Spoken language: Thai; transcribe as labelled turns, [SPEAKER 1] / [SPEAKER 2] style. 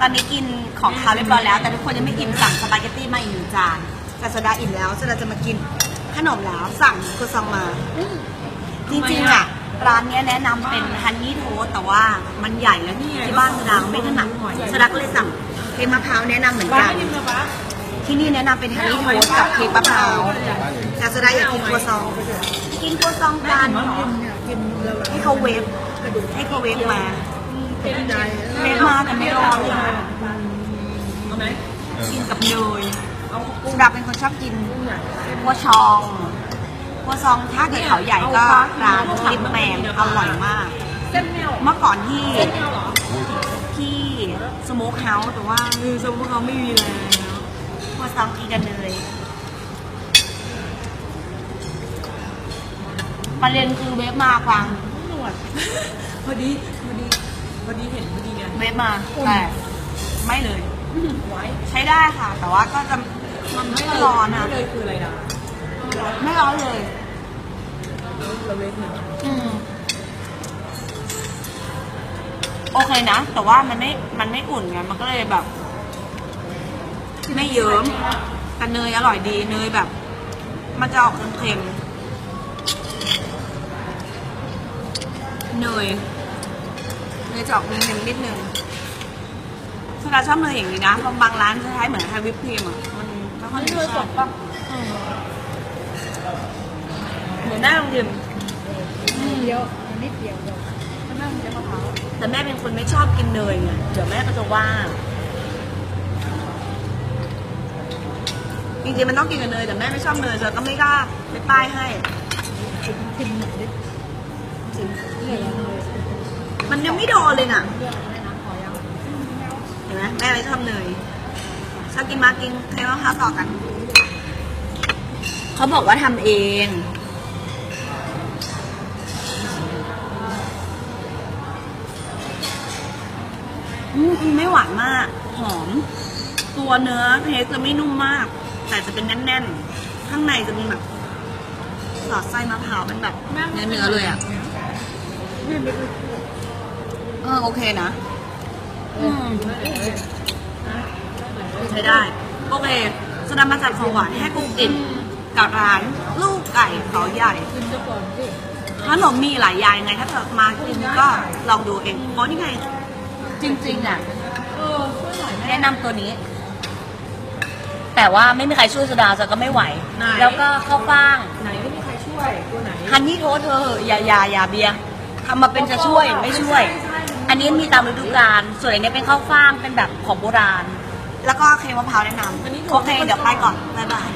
[SPEAKER 1] ตอนนี้กินของคาวเรียบร้อยแล้ว แต่ทุกคนยังไม่อิ่มสั่งสปาเกตตี้มาอีกหนึ่งจานแต่โซดาอิ่มแล้วโซดาจะมากินขนมแล้วสั่งครัวซองมา จริงๆอะ ร้านเนี้ยแนะนำเป็นฮันนี่โทสแต่ว่ามันใหญ่แล้วที่บ้านโซดาไม่ถนัดโซดาก็เลยสั่งเค้กมะพร้าวแนะนำเหมือนกัน ที่นี่แนะนำเป็นฮันนี่โทสกับเค้กมะพร้าวแต่โซดาอยากกินครัวซอง กินครัวซองกันให้เขาเวฟให้เขาเวฟมา เวฟมาแต่ไม่ร้อนเลยกินกับเนยโซดาเป็นคนชอบกินกัวชองกัวซองถ้าเกิดเขาใหญ่ก็ร้านลิปแมนอร่อยมากเมื่อก่อนที่ที่สโมกเฮาส์แต่ว่าสโมกเฮาส์ไม่มีแล้วกัวซองกินกันเลยประเด็นคือเวฟมาฟัง
[SPEAKER 2] หนวดพอดีพอดี พอดีเห็นพอดีไง
[SPEAKER 1] เวฟมาแต่ไม่เลย
[SPEAKER 2] ไว้
[SPEAKER 1] ใช้ได้ค่ะ แต่ว่าก็จะมันไม่ร้อนนะ
[SPEAKER 2] เลยคืออะไรนะ
[SPEAKER 1] ไม่ร้อนเลย
[SPEAKER 2] เราเวทเนี่ย
[SPEAKER 1] อืมโอเคนะ แต่ว่ามันไม่ มันไม่อุ่นไง มันก็เลยแบบ ไม่เยิ้มแต่เนยอร่อยดี เนยแบบ มันจะออกเค็มๆ เนย เนยจะออกเค็มนิดนึงสดาชอบเนยอย่างนี้นะบางบางร้านจะใช้เหมือนไทยวิปครีมอะ มันไม่ค่อ
[SPEAKER 2] นี่
[SPEAKER 1] ช
[SPEAKER 2] เยส
[SPEAKER 1] อบ
[SPEAKER 2] ดป่ะ
[SPEAKER 1] เหมือนหน้าโรงเรียน
[SPEAKER 2] เดียวนิดเดียวเดียว
[SPEAKER 1] แต่แม่เป็นคนไม่ชอบกินเนยไงเดี๋ยวแม่ก็จะว่าจริงๆมันต้องกินกับเนยแต่แม่ไม่ชอบเนยเธอก็ไม่กล้าไปป้ายให้
[SPEAKER 2] กินหน่อยดิ
[SPEAKER 1] จริง
[SPEAKER 2] เหนื่เลย
[SPEAKER 1] ยังไม่โดนเลยน่ะ
[SPEAKER 2] เรื่องอะ
[SPEAKER 1] เห็นไหมแม่ไม่ชอบเนยชอบกินมากินเทมะพร้าวต่อกัน เขาบอกว่าทำเองอืมไม่หวานมาก หอม ตัวเนื้อเทสจะไม่นุ่มมาก แต่จะเป็นแน่นๆ ข้างในจะมีแบบสอดไส้มะพร้าวเป็นแบบเนื้อเนื้อๆเลยอะ
[SPEAKER 2] แม่ไม่รู้
[SPEAKER 1] เออโอเคนะ อืมใช้ได้ โอเคสดามาจากของหวานให้กุ๊กอิ่มกับร้านลูกไก่เขาใหญ่
[SPEAKER 2] กินซะก่อนสิ
[SPEAKER 1] ขนมมีหลายอย่างไง ถ้าเกิดมากินก็ลองดูเองเพราะนี่ไง จริงๆอะ
[SPEAKER 2] เออช่วยหน่อยแม่
[SPEAKER 1] แนะนำตัวนี้ แต่ว่าไม่มีใครช่วยสดาจะก็ไม่ไหว
[SPEAKER 2] ไหน
[SPEAKER 1] แล้วก็ข้าวฟ่าง
[SPEAKER 2] ไหนไม่มีใครช่วยตัวไหน
[SPEAKER 1] ฮันนี่โทษเธออย่าอย่าอย่าเบียร์ทำมาเป็นจะช่วยไม่ช่วยอั นนี้มีตามฤดูกาล ส่วนอันนี้เป็นข้าวฟ่างเป็นแบบของโบราณ แล้วก็เค้กมะพร้าวแนะนำโอเคเดี๋ยวไปก่อน บ๊ายบาย